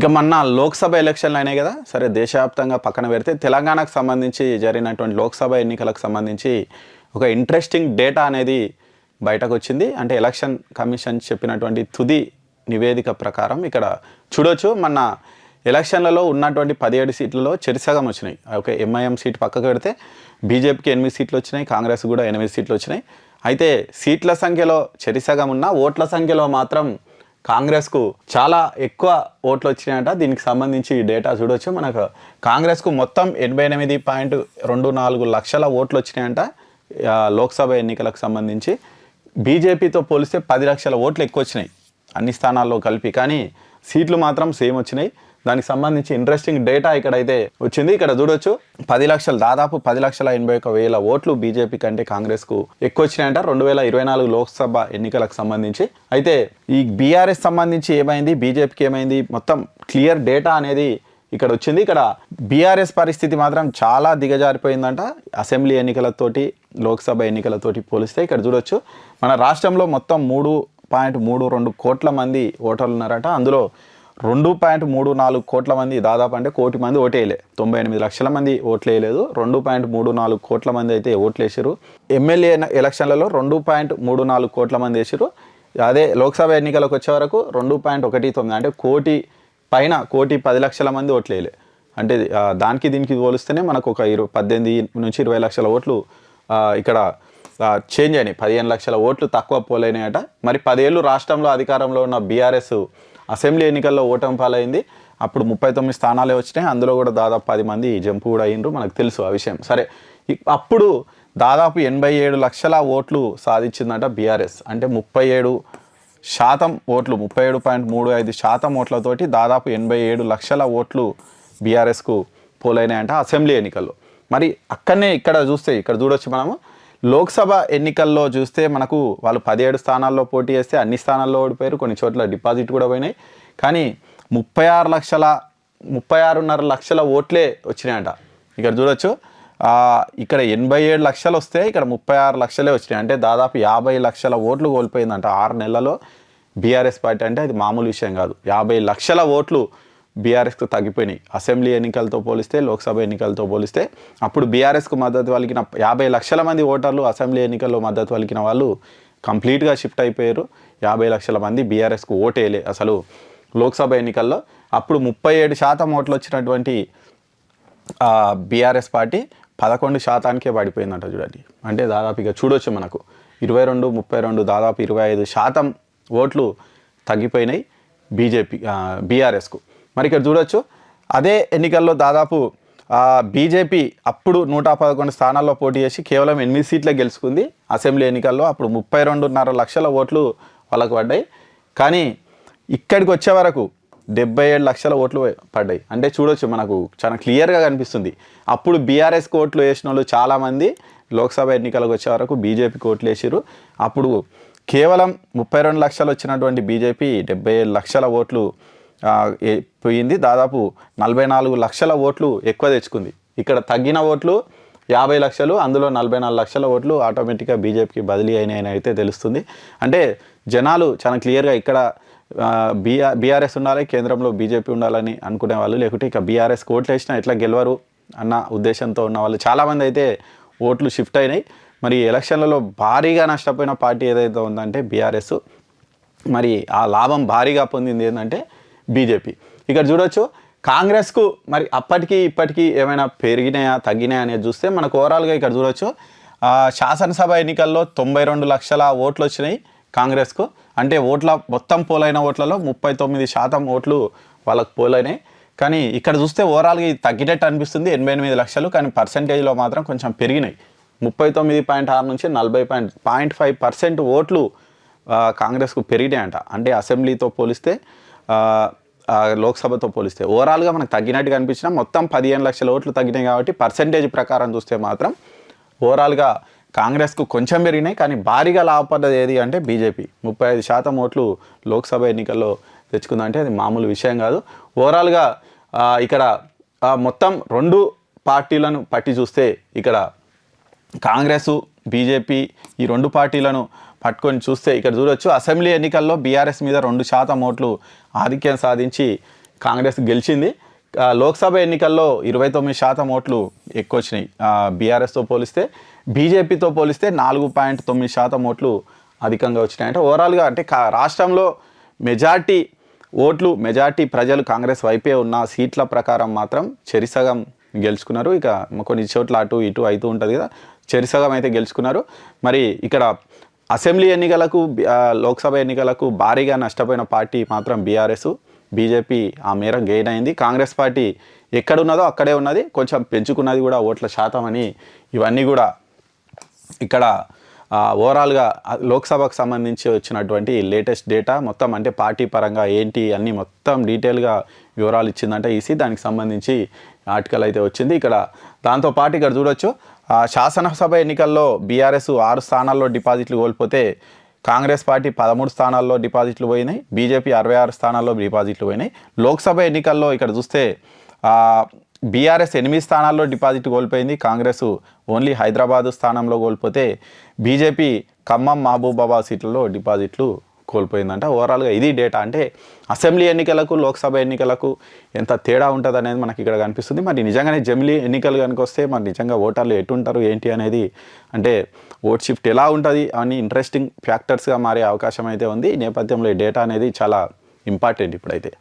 ఇక మొన్న లోక్సభ ఎలక్షన్లు అయినాయి కదా సరే దేశవ్యాప్తంగా పక్కన పెడితే తెలంగాణకు సంబంధించి జరిగినటువంటి లోక్సభ ఎన్నికలకు సంబంధించి ఒక ఇంట్రెస్టింగ్ డేటా అనేది బయటకు వచ్చింది అంటే ఎలక్షన్ కమిషన్ చెప్పినటువంటి తుది నివేదిక ప్రకారం ఇక్కడ చూడొచ్చు. మన ఎలక్షన్లలో ఉన్నటువంటి పదిహేడు సీట్లలో చెరిసగం వచ్చినాయి. ఓకే ఎంఐఎం సీట్ పక్కకు పెడితే బీజేపీకి ఎనిమిది సీట్లు వచ్చినాయి కాంగ్రెస్ కూడా ఎనిమిది సీట్లు వచ్చినాయి. అయితే సీట్ల సంఖ్యలో చెరిసగం ఉన్న ఓట్ల సంఖ్యలో మాత్రం కాంగ్రెస్కు చాలా ఎక్కువ ఓట్లు వచ్చినాయంట దీనికి సంబంధించి డేటా చూడొచ్చు. మనకు కాంగ్రెస్కు మొత్తం ఎనభై ఎనిమిది పాయింట్ రెండు నాలుగు లక్షల ఓట్లు వచ్చినాయంట లోక్సభ ఎన్నికలకు సంబంధించి. బీజేపీతో పోలిస్తే పది లక్షల ఓట్లు ఎక్కువ వచ్చినాయి అన్ని స్థానాల్లో కలిపి. కానీ సీట్లు మాత్రం సేమ్ వచ్చినాయి దానికి సంబంధించి ఇంట్రెస్టింగ్ డేటా ఇక్కడైతే వచ్చింది. ఇక్కడ చూడొచ్చు పది లక్షలు దాదాపు పది లక్షల ఎనభై ఒక వేల ఓట్లు బీజేపీ కంటే కాంగ్రెస్కు ఎక్కువ వచ్చినాయంట రెండు వేల ఇరవై నాలుగు లోక్సభ ఎన్నికలకు సంబంధించి. అయితే ఈ బీఆర్ఎస్ సంబంధించి ఏమైంది? బీజేపీకి ఏమైంది? మొత్తం క్లియర్ డేటా అనేది ఇక్కడ వచ్చింది. ఇక్కడ బీఆర్ఎస్ పరిస్థితి మాత్రం చాలా దిగజారిపోయిందంట. అసెంబ్లీ ఎన్నికలతోటి లోక్సభ ఎన్నికలతోటి పోలిస్తే ఇక్కడ చూడొచ్చు. మన రాష్ట్రంలో మొత్తం మూడు పాయింట్ మూడు రెండు కోట్ల మంది ఓటర్లు ఉన్నారట అందులో రెండు పాయింట్ మూడు నాలుగు కోట్ల మంది దాదాపు అంటే కోటి మంది ఓటేయలే. తొంభై ఎనిమిది లక్షల మంది ఓట్లు వేయలేదు రెండు పాయింట్ మూడు నాలుగు కోట్ల మంది అయితే ఓట్లు వేసారు ఎమ్మెల్యే ఎలక్షన్లలో రెండు పాయింట్ మూడు నాలుగు కోట్ల మంది వేసారు అదే లోక్సభ ఎన్నికలకు వచ్చే వరకు రెండు పాయింట్ ఒకటి తొమ్మిది అంటే కోటి పైన కోటి పది లక్షల మంది ఓట్లు వేయలే అంటే దానికి దీనికి పోలిస్తేనే మనకు ఒక ఇరవై పద్దెనిమిది నుంచి ఇరవై లక్షల ఓట్లు ఇక్కడ చేంజ్ అయినాయి. పదిహేను లక్షల ఓట్లు తక్కువ పోలేనాయట. మరి పదేళ్ళు రాష్ట్రంలో అధికారంలో ఉన్న బీఆర్ఎస్ అసెంబ్లీ ఎన్నికల్లో ఓటమి పాలైంది. అప్పుడు ముప్పై తొమ్మిది స్థానాలే వచ్చినాయి. అందులో కూడా దాదాపు పది మంది జంపు కూడా అయ్యిండ్రు. మనకు తెలుసు ఆ విషయం. సరే అప్పుడు దాదాపు ఎనభై ఏడు లక్షల ఓట్లు సాధించిందట బీఆర్ఎస్. అంటే ముప్పై ఏడు శాతం ఓట్లు ముప్పై ఏడు పాయింట్ మూడు ఐదు శాతం ఓట్లతోటి దాదాపు ఎనభై ఏడు లక్షల ఓట్లు బీఆర్ఎస్కు పోలైనాయంట అసెంబ్లీ ఎన్నికల్లో. మరి అక్కడనే ఇక్కడ చూస్తే ఇక్కడ చూడొచ్చు మనము. లోక్సభ ఎన్నికల్లో చూస్తే మనకు వాళ్ళు పదిహేడు స్థానాల్లో పోటీ చేస్తే అన్ని స్థానాల్లో ఓడిపోయారు. కొన్ని చోట్ల డిపాజిట్ కూడా పోయినాయి. కానీ ముప్పై ఆరు లక్షల ముప్పై ఆరున్నర లక్షల ఓట్లే వచ్చినాయంట. ఇక్కడ చూడొచ్చు. ఇక్కడ ఎనభై ఏడు లక్షలు వస్తే ఇక్కడ ముప్పై ఆరు లక్షలే వచ్చినాయి. అంటే దాదాపు యాభై లక్షల ఓట్లు కోల్పోయిందంట ఆరు నెలలలో బీఆర్ఎస్ పార్టీ. అంటే అది మామూలు విషయం కాదు. యాభై లక్షల ఓట్లు బీఆర్ఎస్కు తగ్గిపోయినాయి. అసెంబ్లీ ఎన్నికలతో పోలిస్తే లోక్సభ ఎన్నికలతో పోలిస్తే అప్పుడు బీఆర్ఎస్కు మద్దతు పలికిన యాభై లక్షల మంది ఓటర్లు అసెంబ్లీ ఎన్నికల్లో మద్దతు పలికిన వాళ్ళు కంప్లీట్గా షిఫ్ట్ అయిపోయారు. యాభై లక్షల మంది బీఆర్ఎస్కు ఓటేయలే. అసలు లోక్సభ ఎన్నికల్లో అప్పుడు ముప్పై ఏడు శాతం ఓట్లు వచ్చినటువంటి బీఆర్ఎస్ పార్టీ పదకొండు శాతానికే పడిపోయిందంట చూడండి. అంటే దాదాపు ఇక చూడొచ్చు మనకు. ఇరవై రెండు ముప్పై రెండు దాదాపు ఇరవై ఐదు శాతం ఓట్లు తగ్గిపోయినాయి బీజేపీ బీఆర్ఎస్కు. మరి ఇక్కడ చూడొచ్చు. అదే ఎన్నికల్లో దాదాపు బీజేపీ అప్పుడు నూట పదకొండు స్థానాల్లో పోటీ చేసి కేవలం ఎనిమిది సీట్లే గెలుచుకుంది. అసెంబ్లీ ఎన్నికల్లో అప్పుడు ముప్పై రెండున్నర లక్షల ఓట్లు వాళ్ళకు పడ్డాయి. కానీ ఇక్కడికి వచ్చే వరకు డెబ్బై ఏడు లక్షల ఓట్లు పడ్డాయి. అంటే చూడొచ్చు మనకు చాలా క్లియర్గా కనిపిస్తుంది. అప్పుడు బీఆర్ఎస్కి ఓట్లు వేసిన వాళ్ళు చాలామంది లోక్సభ ఎన్నికలకు వచ్చే వరకు బీజేపీకి ఓట్లు వేసారు అప్పుడు కేవలం ముప్పై రెండు లక్షలు వచ్చినటువంటి బీజేపీ డెబ్బై ఏడు లక్షల ఓట్లు పోయింది దాదాపు నలభై నాలుగు లక్షల ఓట్లు ఎక్కువ తెచ్చుకుంది. ఇక్కడ తగ్గిన ఓట్లు యాభై లక్షలు అందులో నలభై నాలుగు లక్షల ఓట్లు ఆటోమేటిక్గా బీజేపీకి బదిలీ అయినాయని అయితే తెలుస్తుంది. అంటే జనాలు చాలా క్లియర్గా ఇక్కడ బీఆర్ బీఆర్ఎస్ ఉండాలి కేంద్రంలో బీజేపీ ఉండాలని అనుకునే వాళ్ళు లేకుంటే ఇక బీఆర్ఎస్ ఓట్లు వేసినా ఎట్లా గెలవరు అన్న ఉద్దేశంతో ఉన్న వాళ్ళు చాలామంది అయితే ఓట్లు షిఫ్ట్ అయినాయి. మరి ఎలక్షన్లలో భారీగా నష్టపోయిన పార్టీ ఏదైతే ఉందంటే బీఆర్ఎస్. మరి ఆ లాభం భారీగా పొందింది ఏంటంటే బీజేపీ. ఇక్కడ చూడొచ్చు కాంగ్రెస్కు మరి అప్పటికి ఇప్పటికీ ఏమైనా పెరిగినాయా తగ్గినాయా అనేది చూస్తే మనకు ఓవరాల్గా ఇక్కడ చూడొచ్చు. శాసనసభ ఎన్నికల్లో తొంభై రెండు లక్షల ఓట్లు వచ్చినాయి కాంగ్రెస్కు. అంటే ఓట్ల మొత్తం పోలైన ఓట్లలో ముప్పై తొమ్మిది శాతం ఓట్లు వాళ్ళకు పోలైనాయి. కానీ ఇక్కడ చూస్తే ఓవరాల్గా ఇది తగ్గినట్టు అనిపిస్తుంది ఎనభై ఎనిమిది లక్షలు. కానీ పర్సంటేజ్లో మాత్రం కొంచెం పెరిగినాయి. ముప్పై తొమ్మిది పాయింట్ ఆరు నుంచి నలభై పాయింట్ పాయింట్ ఫైవ్ పర్సెంట్ ఓట్లు కాంగ్రెస్కు పెరిగినాయంట. అంటే అసెంబ్లీతో పోలిస్తే లోక్సభతో పోలిస్తే ఓవరాల్గా మనకు తగ్గినట్టుగా అనిపించిన మొత్తం పదిహేను లక్షల ఓట్లు తగ్గినాయి కాబట్టి పర్సంటేజ్ ప్రకారం చూస్తే మాత్రం ఓవరాల్గా కాంగ్రెస్కు కొంచెం పెరిగినాయి కానీ భారీగా లాభపడ్డది ఏది అంటే బీజేపీ. ముప్పై ఐదు శాతం ఓట్లు లోక్సభ ఎన్నికల్లో తెచ్చుకుందంటే అది మామూలు విషయం కాదు. ఓవరాల్గా ఇక్కడ మొత్తం రెండు పార్టీలను పట్టి చూస్తే ఇక్కడ కాంగ్రెస్ బీజేపీ ఈ రెండు పార్టీలను పట్టుకొని చూస్తే ఇక్కడ చూడొచ్చు. అసెంబ్లీ ఎన్నికల్లో బీఆర్ఎస్ మీద రెండు శాతం ఓట్లు ఆధిక్యం సాధించి కాంగ్రెస్ గెలిచింది. లోక్సభ ఎన్నికల్లో ఇరవై తొమ్మిది శాతం ఓట్లు ఎక్కువ వచ్చినాయి బీఆర్ఎస్తో పోలిస్తే బీజేపీతో పోలిస్తే నాలుగు పాయింట్ తొమ్మిది శాతం ఓట్లు అధికంగా వచ్చినాయి అంటే ఓవరాల్గా అంటే రాష్ట్రంలో మెజార్టీ ఓట్లు మెజార్టీ ప్రజలు కాంగ్రెస్ వైపే ఉన్న సీట్ల ప్రకారం మాత్రం చెరిసగం గెలుచుకున్నారు. ఇక కొన్ని చోట్ల అటు ఇటు అవుతూ ఉంటుంది కదా చెరిసగం అయితే గెలుచుకున్నారు. మరి ఇక్కడ అసెంబ్లీ ఎన్నికలకు లోక్సభ ఎన్నికలకు భారీగా నష్టపోయిన పార్టీ మాత్రం బీఆర్ఎస్. బీజేపీ ఆ మేర గెయిన్ అయింది. కాంగ్రెస్ పార్టీ ఎక్కడున్నదో అక్కడే ఉన్నది. కొంచెం పెంచుకున్నది కూడా ఓట్ల శాతం అని ఇవన్నీ కూడా ఇక్కడ ఓవరాల్గా లోక్సభకు సంబంధించి వచ్చినటువంటి లేటెస్ట్ డేటా. మొత్తం అంటే పార్టీ పరంగా ఏంటి అన్నీ మొత్తం డీటెయిల్గా వివరాలు ఇచ్చిందంటే ఈసీ. దానికి సంబంధించి ఆర్టికల్ అయితే వచ్చింది. ఇక్కడ దాంతోపాటు ఇక్కడ చూడొచ్చు శాసనసభ ఎన్నికల్లో బీఆర్ఎస్ ఆరు స్థానాల్లో డిపాజిట్లు కోల్పోతే కాంగ్రెస్ పార్టీ పదమూడు స్థానాల్లో డిపాజిట్లు పోయినాయి బీజేపీ అరవై ఆరు స్థానాల్లో డిపాజిట్లు పోయినాయి. లోక్సభ ఎన్నికల్లో ఇక్కడ చూస్తే బీఆర్ఎస్ ఎనిమిది స్థానాల్లో డిపాజిట్ కోల్పోయింది. కాంగ్రెస్ ఓన్లీ హైదరాబాద్ స్థానంలో కోల్పోతే బీజేపీ ఖమ్మం మహబూబాబాద్ సీట్లలో డిపాజిట్లు కోల్పోయిందంట. ఓవరాల్గా ఇది డేటా అంటే అసెంబ్లీ ఎన్నికలకు లోక్సభ ఎన్నికలకు ఎంత తేడా ఉంటుంది అనేది మనకి ఇక్కడ కనిపిస్తుంది. మరి నిజంగానే జమిలీ ఎన్నికలు కనుక వస్తే మరి నిజంగా ఓటర్లు ఎటుంటారు ఏంటి అనేది అంటే ఓట్ షిఫ్ట్ ఎలా ఉంటుంది అని ఇంట్రెస్టింగ్ ఫ్యాక్టర్స్గా మారే అవకాశం అయితే ఉంది. నేపథ్యంలో ఈ డేటా అనేది చాలా ఇంపార్టెంట్ ఇప్పుడైతే.